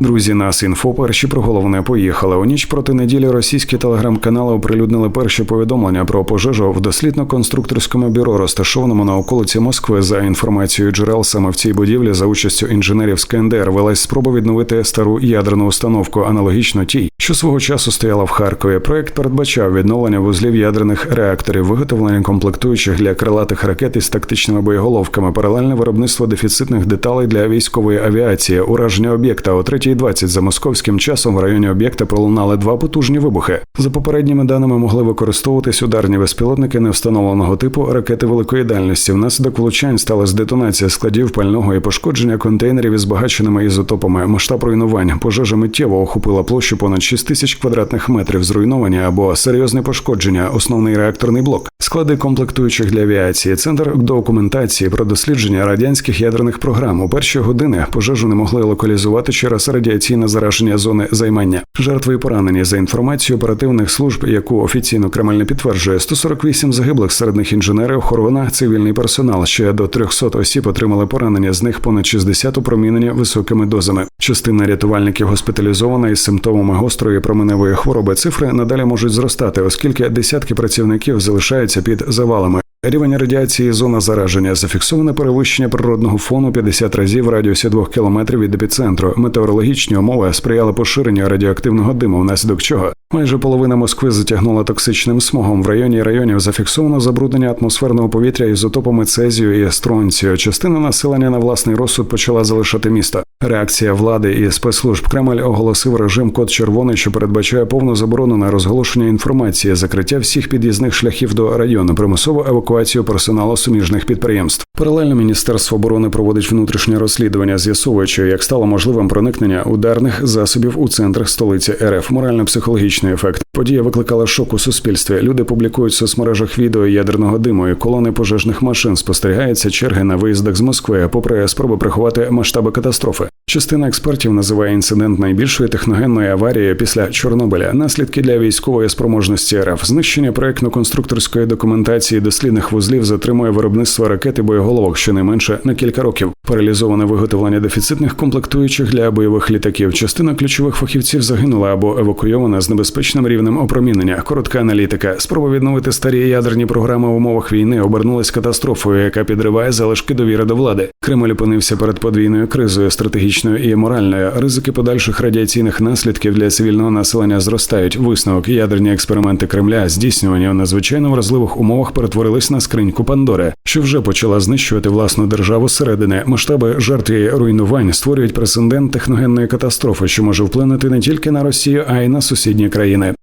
Друзі, нас інфо перші про головне поїхали. У ніч проти неділі російські телеграм-канали оприлюднили перші повідомлення про пожежу в дослідно-конструкторському бюро, розташованому на околиці Москви. За інформацією джерел саме в цій будівлі за участю інженерів з КНДР велась спроба відновити стару ядерну установку, аналогічно тій, що свого часу стояла в Харкові. Проект передбачав відновлення вузлів ядерних реакторів, виготовлення комплектуючих для крилатих ракет із тактичними боєголовками, паралельне виробництво дефіцитних деталей для військової авіації, ураження об'єкта о 3.20 за московським часом в районі об'єкта пролунали два потужні вибухи. За попередніми даними могли використовуватись ударні безпілотники невстановленого типу ракети великої дальності. Внаслідок влучань сталася детонація складів пального і пошкодження контейнерів із збагаченими ізотопами. Масштаб руйнувань пожежа миттєво охопила площу понад 6 тисяч квадратних метрів. Зруйновані або серйозне пошкодження. Основний реакторний блок, склади комплектуючих для авіації, центр документації про дослідження радянських ядерних програм. У перші години пожежу не могли локалізувати через радіаційне зараження зони займання. Жертви і поранені за інформацією оперативних служб, яку офіційно Кремль не підтверджує, 148 загиблих серед них інженери, охорона, цивільний персонал. Ще до 300 осіб отримали поранення. З них понад 60 опромінення високими дозами. Частина рятувальників госпіталізована із симптомами гострої променевої хвороби. Цифри надалі можуть зростати, оскільки десятки працівників залишаються під завалами. Рівень радіації зона зараження зафіксоване перевищення природного фону 50 разів в радіусі 2 кілометрів від епіцентру. Метеорологічні умови сприяли поширенню радіоактивного диму, внаслідок чого майже половина Москви затягнула токсичним смогом. В районі районів зафіксовано забруднення атмосферного повітря ізотопами цезію і стронцію. Частина населення на власний розсуд почала залишати місто. Реакція влади і спецслужб Кремль оголосив режим код червоний, що передбачає повну заборону на розголошення інформації, закриття всіх під'їзних шляхів до району, примусову евакуацію персоналу суміжних підприємств. Паралельно Міністерство оборони проводить внутрішнє розслідування, з'ясовуючи, як стало можливим проникнення ударних засобів у центрах столиці РФ. Морально-психологічний ефект. Подія викликала шок у суспільстві. Люди публікують в соцмережах відео ядерного диму і колони пожежних машин. Спостерігаються черги на виїздах з Москви, попри спроби приховати масштаби катастрофи. Частина експертів називає інцидент найбільшою техногенною аварією після Чорнобиля. Наслідки для військової спроможності РФ, знищення проектно-конструкторської документації дослідних вузлів затримує виробництво ракет і боєголовок щонайменше на кілька років. Паралізоване виготовлення дефіцитних комплектуючих для бойових літаків. Частина ключових фахівців загинула або евакуйована з небезпечним рівнем опромінення. Коротка аналітика. Спроба відновити старі ядерні програми в умовах війни обернулась катастрофою, яка підриває залишки довіри до влади. Кремль опинився перед подвійною кризою стратегічною і моральною. Ризики подальших радіаційних наслідків для цивільного населення зростають. Висновок ядерні експерименти Кремля, здійснювані у надзвичайно вразливих умовах, перетворились на скриньку Пандори, що вже почала знищувати власну державу зсередини. Масштаби жертв і руйнувань створюють прецедент техногенної катастрофи, що може вплинути не тільки на Росію, а й на сусідні країни.